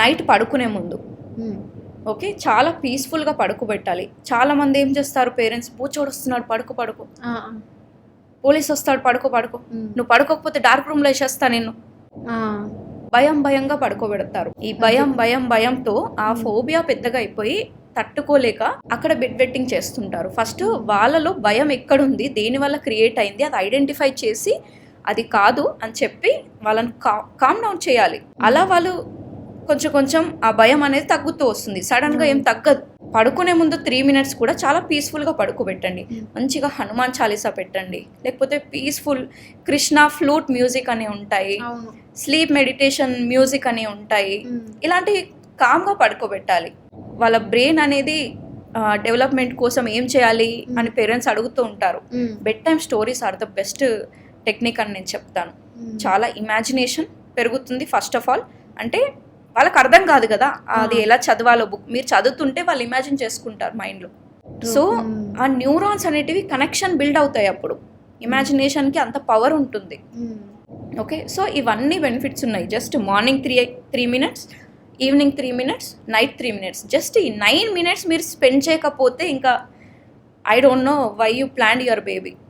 Night పడుకునే ముందు. Okay? చాలా పీస్ఫుల్గా పడుకోబెట్టాలి చాలా మంది ఏం చేస్తారు పేరెంట్స్? బూచోడు వస్తున్నాడు పడుకో పడుకో. పోలీస్ వస్తాడు పడుకో పడుకో. నువ్వు పడుకోకపోతే డార్క్ రూమ్లో వేసేస్తా నేను భయం భయంగా పడుకోబెడతారు ఈ భయం భయం భయంతో ఆ ఫోబియా పెద్దగా అయిపోయి తట్టుకోలేక అక్కడ బెడ్ వెట్టింగ్ చేస్తుంటారు. ఫస్ట్ వాళ్ళలో భయం ఎక్కడుంది? దేని వల్ల క్రియేట్ అయింది? అది ఐడెంటిఫై చేసి అది కాదు అని చెప్పి వాళ్ళని కా కామ్ డౌన్ చేయాలి. అలా వాళ్ళు కొంచెం కొంచెం ఆ భయం అనేది తగ్గుతూ వస్తుంది. సడన్గా ఏం తగ్గదు. పడుకునే ముందు త్రీ మినిట్స్ కూడా చాలా పీస్ఫుల్గా పడుకోబెట్టండి. మంచిగా హనుమాన్ చాలీసా పెట్టండి. లేకపోతే పీస్ఫుల్ కృష్ణ ఫ్లూట్ మ్యూజిక్ అని ఉంటాయి. స్లీప్ మెడిటేషన్ మ్యూజిక్ అని ఉంటాయి. ఇలాంటి కామ్గా పడుకోబెట్టాలి. వాళ్ళ బ్రెయిన్ అనేది డెవలప్మెంట్ కోసం ఏం చేయాలి అని పేరెంట్స్ అడుగుతూ ఉంటారు. Bed time stories are the best technique అని నేను చెప్తాను. చాలా ఇమాజినేషన్ పెరుగుతుంది ఫస్ట్ ఆఫ్ ఆల్ అంటే వాళ్ళకి అర్థం కాదు కదా అది ఎలా చదవాలో బుక్ మీరు చదువుతుంటే వాళ్ళు ఇమాజిన్ చేసుకుంటారు మైండ్లో సో ఆ న్యూరాన్స్ అనేటివి కనెక్షన్ బిల్డ్ అవుతాయి అప్పుడు. ఇమాజినేషన్కి అంత పవర్ ఉంటుంది. ఓకే సో ఇవన్నీ బెనిఫిట్స్ ఉన్నాయి. Just morning three three minutes evening three minutes night three minutes just ఈ నైన్ మినిట్స్ మీరు స్పెండ్ చేయకపోతే ఇంకా I don't know why you plan your baby